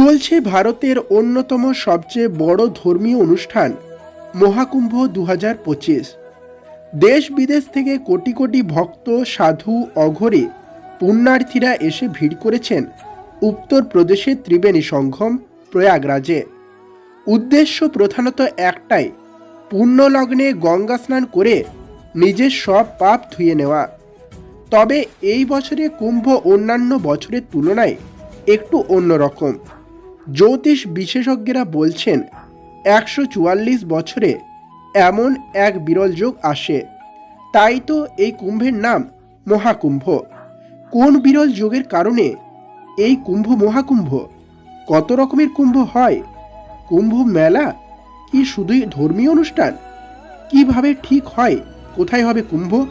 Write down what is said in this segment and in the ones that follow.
চলছে ভারতের অন্যতম সবচেয়ে বড় ধর্মীয় অনুষ্ঠান, মহাকুম্ভ দু হাজার পঁচিশ। দেশ বিদেশ থেকে কোটি কোটি ভক্ত, সাধু, অঘরে, পুণ্যার্থীরা এসে ভিড় করেছেন উত্তরপ্রদেশের ত্রিবেণী সঙ্গম, প্রয়াগরাজে। উদ্দেশ্য প্রধানত একটাই, পুণ্যলগ্নে গঙ্গা স্নান করে নিজের সব পাপ ধুয়ে নেওয়া। তবে এই বছরে কুম্ভ অন্যান্য বছরের তুলনায় একটু অন্যরকম। জ্যোতিষ বিশেষজ্ঞরা বলছেন, একশো চুয়াল্লিশ বছরে এমন এক বিরল যোগ আসে। তাই তো এই কুম্ভের নাম মহাকুম্ভ। কোন বিরল যোগের কারণে এই কুম্ভ মহাকুম্ভ? কত রকমের কুম্ভ হয়? কুম্ভ মেলা? কি শুধুই ধর্মীয় অনুষ্ঠান? কীভাবে ঠিক হয়? কোথায় হবে কুম্ভ?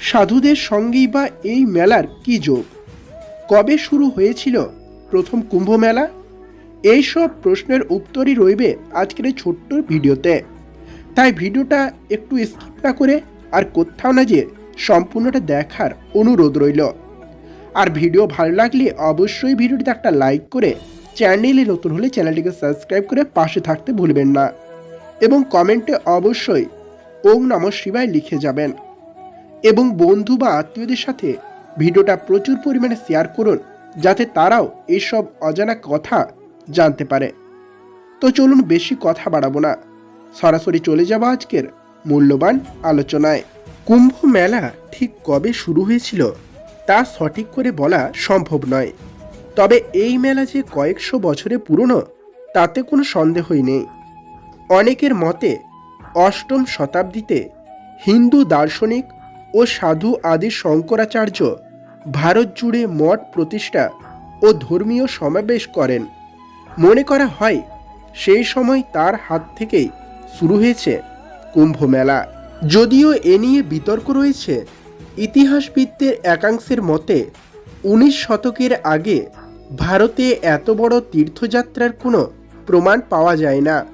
সাধুদের সঙ্গেই বা এই মেলার কি যোগ? কবে শুরু হয়েছিল প্রথম কুম্ভ মেলা? এইসব প্রশ্নের উত্তরই রইবে আজকের এই ছোট্ট ভিডিওতে। তাই ভিডিওটা একটু স্কিপ না করে আর কোথাও না যে সম্পূর্ণটা দেখার অনুরোধ রইল। আর ভিডিও ভালো লাগলে অবশ্যই ভিডিওটিতে একটা লাইক করে চ্যানেলে নতুন হলে চ্যানেলটিকে সাবস্ক্রাইব করে পাশে থাকতে ভুলবেন না। এবং কমেন্টে অবশ্যই ওম নম শিবায় লিখে যাবেন। এবং বন্ধু বা আত্মীয়দের সাথে ভিডিওটা প্রচুর পরিমাণে শেয়ার করুন, যাতে তারাও এইসব অজানা কথা জানতে পারে। তো চলুন বেশি কথা বাড়াবো না। সরাসরি চলে যাব আজকের মূল্যবান আলোচনায়। কুম্ভ মেলা ঠিক কবে শুরু হয়েছিল তা সঠিক করে বলা সম্ভব নয়। তবে এই মেলা যে কয়েকশো বছরে পুরনো, তাতে কোনো সন্দেহই নেই। অনেকের মতে অষ্টম শতাব্দীতে হিন্দু দার্শনিক ও সাধু আদি শঙ্করাচার্য ভারত জুড়ে মঠ প্রতিষ্ঠা ও ধর্মীয় সমাবেশ করেন। মনে করা হয়, সেই সময় তার হাত থেকেই শুরু হয়েছে কুম্ভ মেলা যদিও এ নিয়ে বিতর্ক রয়েছে, ইতিহাসবিদদের একাংশের মতে, উনিশ শতকের আগে ভারতে এত বড় তীর্থযাত্রার কোনো প্রমাণ পাওয়া যায় না।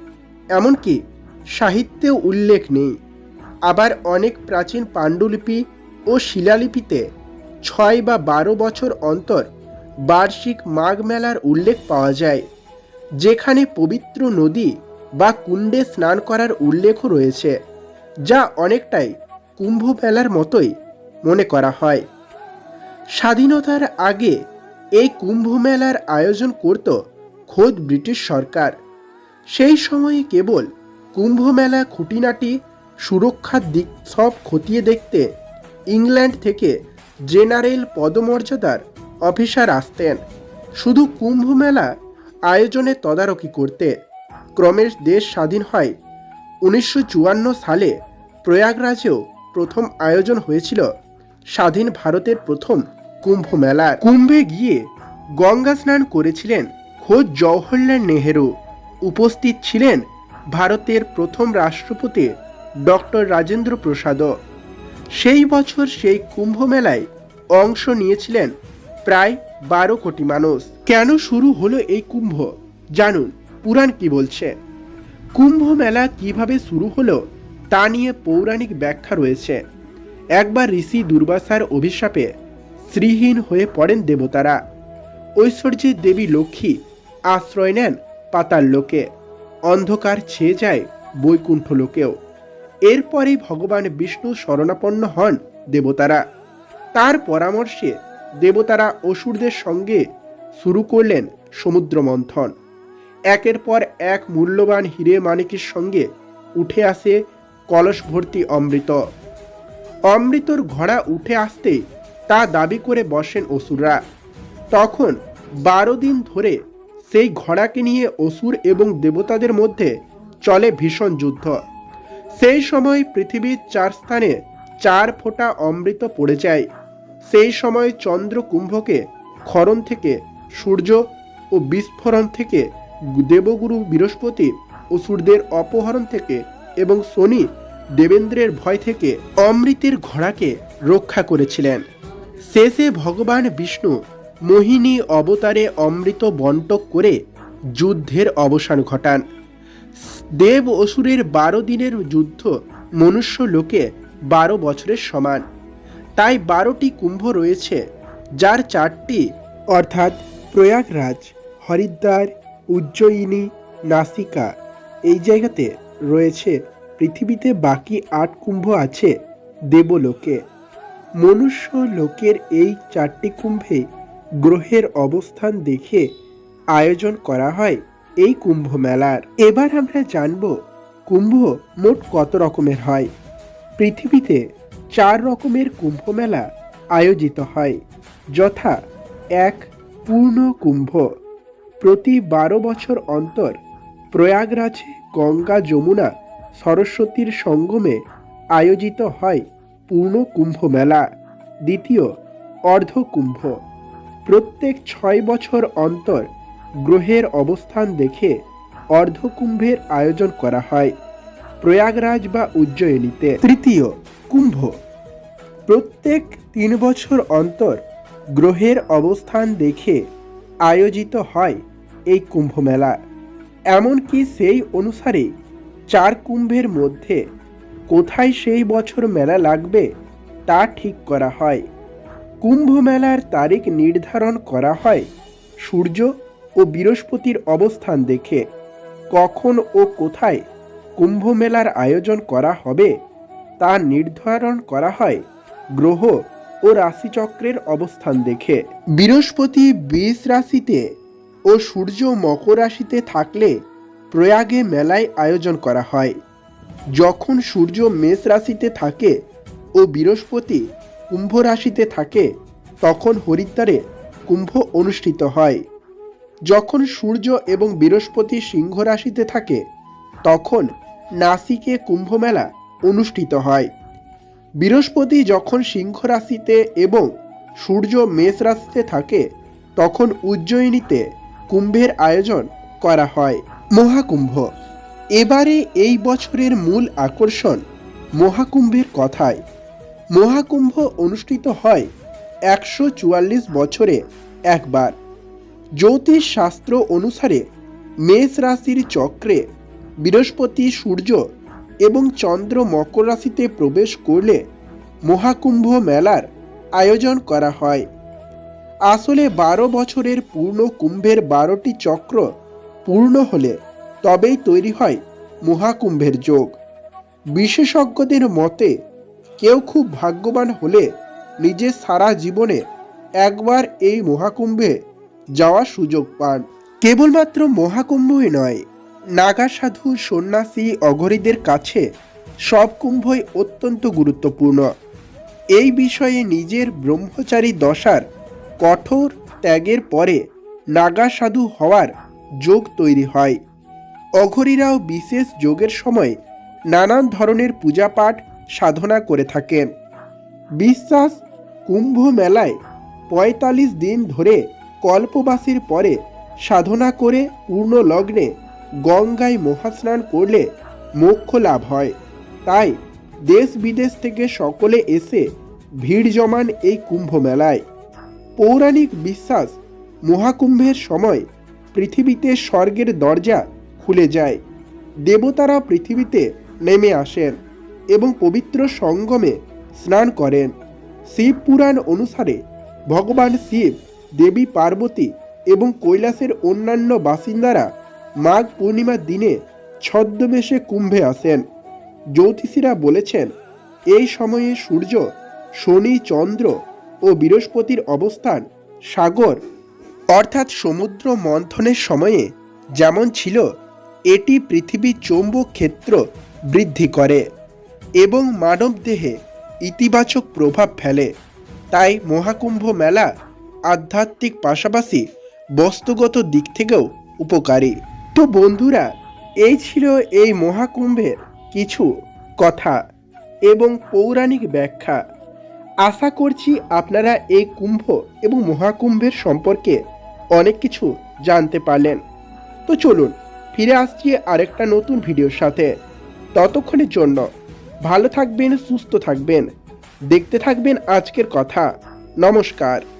এমনকি সাহিত্যেও উল্লেখ নেই। আবার অনেক প্রাচীন পাণ্ডুলিপি ও শিলালিপিতে ছয় বা বারো বছর অন্তর বার্ষিক মাঘ মেলার উল্লেখ পাওয়া যায়। যেখানে পবিত্র নদী বা কুণ্ডে স্নান করার উল্লেখও রয়েছে, যা অনেকটাই কুম্ভ মেলার মতোই মনে করা হয়। স্বাধীনতার আগে এই কুম্ভ মেলার আয়োজন করত খোদ ব্রিটিশ সরকার। সেই সময়ে কেবল কুম্ভ মেলা খুঁটিনাটি সুরক্ষার দিক সব খতিয়ে দেখতে ইংল্যান্ড থেকে জেনারেল পদমর্যাদার অফিসার আসতেন। শুধু কুম্ভ মেলা আয়োজনে তদারকি করতে ক্রমে দেশ স্বাধীন হয়। উনিশশো চুয়ান্ন সালে প্রয়াগরাজেও প্রথম আয়োজন হয়েছিল স্বাধীন ভারতের প্রথম কুম্ভ মেলা কুম্ভে গিয়ে গঙ্গা স্নান করেছিলেন খোদ জওহরলাল নেহেরু। উপস্থিত ছিলেন ভারতের প্রথম রাষ্ট্রপতি ডক্টর রাজেন্দ্র প্রসাদও। সেই বছর সেই কুম্ভ মেলায় অংশ নিয়েছিলেন প্রায় বারো কোটি মানুষ। কেন শুরু হলো এই কুম্ভ? জানুন, পুরাণ কি বলছে? কুম্ভ মেলা কীভাবে শুরু হলো তা নিয়ে পৌরাণিক ব্যাখ্যা রয়েছে। একবার ঋষি দুর্বাসার অভিশাপে শ্রীহীন হয়ে পড়েন দেবতারা। ঐশ্বর্যের দেবী লক্ষ্মী আশ্রয় নেন পাতাল লোকে। অন্ধকার ছেয়ে যায় বৈকুণ্ঠ লোকেও। এরপরেই ভগবান বিষ্ণু শরণাপন্ন হন দেবতারা। তার পরামর্শে দেবতারা অসুরদের সঙ্গে শুরু করলেন সমুদ্র মন্থন একের পর এক মূল্যবান হিরে মানিকের সঙ্গে উঠে আসে কলস ভর্তি অমৃত। অমৃতর ঘোড়া উঠে আসতে তা দাবি করে বসেন অসুররা। তখন বারো দিন ধরে সেই ঘোড়াকে নিয়ে অসুর এবং দেবতাদের মধ্যে চলে ভীষণ যুদ্ধ। সেই সময় পৃথিবীর চার স্থানে চার ফোঁটা অমৃত পড়ে যায়। সেই সময় চন্দ্র কুম্ভকে ক্ষরণ থেকে সূর্য ও বিস্ফোরণ থেকে দেবগুরু বৃহস্পতি অসুরদের অপহরণ থেকে এবং শনি দেবেন্দ্রের ভয় থেকে অমৃতের ঘোড়াকে রক্ষা করেছিলেন। শেষে ভগবান বিষ্ণু মোহিনী অবতারে অমৃত বন্টক করে যুদ্ধের অবসান ঘটান। দেব অসুরের বারো দিনের যুদ্ধ মনুষ্য লোকে বারো বছরের সমান। তাই বারোটি কুম্ভ রয়েছে, যার চারটি অর্থাৎ প্রয়াগরাজ, হরিদ্বার, উজ্জয়িনী, নাসিকা এই জায়গাতে রয়েছে। পৃথিবীতে বাকি আট কুম্ভ আছে দেবলোকে। মনুষ্য লোকের এই চারটি কুম্ভে গ্রহের অবস্থান দেখে আয়োজন করা হয় এই কুম্ভ মেলার। এবার আমরা জানব কুম্ভ মোট কত রকমের হয়। পৃথিবীতে চার রকমের কুম্ভ মেলা আয়োজিত হয়, যথা এক পূর্ণ কুম্ভ। প্রতি বারো বছর অন্তর প্রয়াগরাজে গঙ্গা যমুনা সরস্বতীর সঙ্গমে আয়োজিত হয় পূর্ণ কুম্ভ মেলা দ্বিতীয় অর্ধ কুম্ভ প্রত্যেক ছয় বছর অন্তর গ্রহের অবস্থান দেখে অর্ধকুম্ভের আয়োজন করা হয়। প্রয়াগরাজ বা উজ্জয়িনীতে। তৃতীয়, কুম্ভ। প্রত্যেক তিন বছর অন্তর গ্রহের অবস্থান দেখে আয়োজিত হয় এই কুম্ভ মেলা এমনকি সেই অনুসারে চার কুম্ভের মধ্যে কোথায় সেই বছর মেলা লাগবে তা ঠিক করা হয়। কুম্ভ মেলার তারিখ নির্ধারণ করা হয় সূর্য ও বৃহস্পতির অবস্থান দেখে, কখন ও কোথায় কুম্ভ মেলার আয়োজন করা হবে, তা নির্ধারণ করা হয় গ্রহ ও রাশিচক্রের অবস্থান দেখে। বৃহস্পতি বৃষ রাশিতে ও সূর্য মকর রাশিতে থাকলে প্রয়াগে মেলায় আয়োজন করা হয়। যখন সূর্য মেষ রাশিতে থাকে ও বৃহস্পতি কুম্ভ রাশিতে থাকে, তখন হরিদ্বারে কুম্ভ অনুষ্ঠিত হয়। যখন সূর্য এবং বৃহস্পতি সিংহ রাশিতে থাকে, তখন নাসিকে কুম্ভ মেলা অনুষ্ঠিত হয়। বৃহস্পতি যখন সিংহ রাশিতে এবং সূর্য মেষ রাশিতে থাকে, তখন উজ্জয়িনীতে কুম্ভের আয়োজন করা হয়, মহাকুম্ভ। এবারে এই বছরের মূল আকর্ষণ মহাকুম্ভের কথায় মহাকুম্ভ অনুষ্ঠিত হয় একশো চুয়াল্লিশ বছরে একবার। জ্যোতিষ শাস্ত্র অনুসারে মেষ রাশির চক্রে বৃহস্পতি সূর্য এবং চন্দ্র মকর রাশিতে প্রবেশ করলে মহাকুম্ভ মেলার আয়োজন করা হয়। আসলে বারো বছরের পূর্ণ কুম্ভের বারোটি চক্র পূর্ণ হলে তবেই তৈরি হয় মহাকুম্ভের যোগ। বিশেষজ্ঞদের মতে, কেউ খুব ভাগ্যবান হলে নিজের সারা জীবনে একবার এই মহাকুম্ভে যাওয়ার সুযোগ পান। কেবলমাত্র মহাকুম্ভই নয় নাগা সাধু সন্ন্যাসী অঘরীদের কাছে সব কুম্ভই অত্যন্ত গুরুত্বপূর্ণ। এই বিষয়ে নিজের ব্রহ্মচারী দশার কঠোর ত্যাগের পরে নাগা সাধু হওয়ার যোগ তৈরি হয়। অঘরীরাও বিশেষ যোগের সময় নানান ধরনের পূজাপাঠ, সাধনা করে থাকেন। বিশ্বাস, কুম্ভ মেলায় পঁয়তাল্লিশ দিন ধরে কল্পবাসীর পরে সাধনা করে পূর্ণ লগ্নে গঙ্গায় মহাস্নান করলে মোক্ষ লাভ হয়। তাই দেশ বিদেশ থেকে সকলে এসে ভিড় জমান এই কুম্ভ মেলায় পৌরাণিক বিশ্বাস, মহাকুম্ভের সময় পৃথিবীতে স্বর্গের দরজা খুলে যায়। দেবতারা পৃথিবীতে নেমে আসেন এবং পবিত্র সঙ্গমে স্নান করেন। শিব পুরাণ অনুসারে ভগবান শিব, দেবী পার্বতী এবং কৈলাসের অন্যান্য বাসিন্দারা মাঘ পূর্ণিমার দিনে ছদ্মবেশে কুম্ভে আসেন। জ্যোতিষীরা বলেছেন, এই সময়ে সূর্য, শনি, চন্দ্র ও বৃহস্পতির অবস্থান সাগর, অর্থাৎ সমুদ্র মন্থনের সময়ে যেমন ছিল, এটি পৃথিবীর চৌম্বক ক্ষেত্র বৃদ্ধি করে এবং মানব দেহে ইতিবাচক প্রভাব ফেলে। তাই মহাকুম্ভ মেলা আধ্যাত্মিক পাশাপাশি বস্তুগত দিক থেকেও উপকারী। তো বন্ধুরা, এই ছিল এই মহাকুম্ভের কিছু কথা এবং পৌরাণিক ব্যাখ্যা। আশা করছি আপনারা এই কুম্ভ এবং মহাকুম্ভের সম্পর্কে অনেক কিছু জানতে পারলেন। তো চলুন, ফিরে আসছি আরেকটা নতুন ভিডিওর সাথে। ততক্ষণের জন্য ভালো থাকবেন, সুস্থ থাকবেন। দেখতে থাকবেন আজকের কথা। নমস্কার।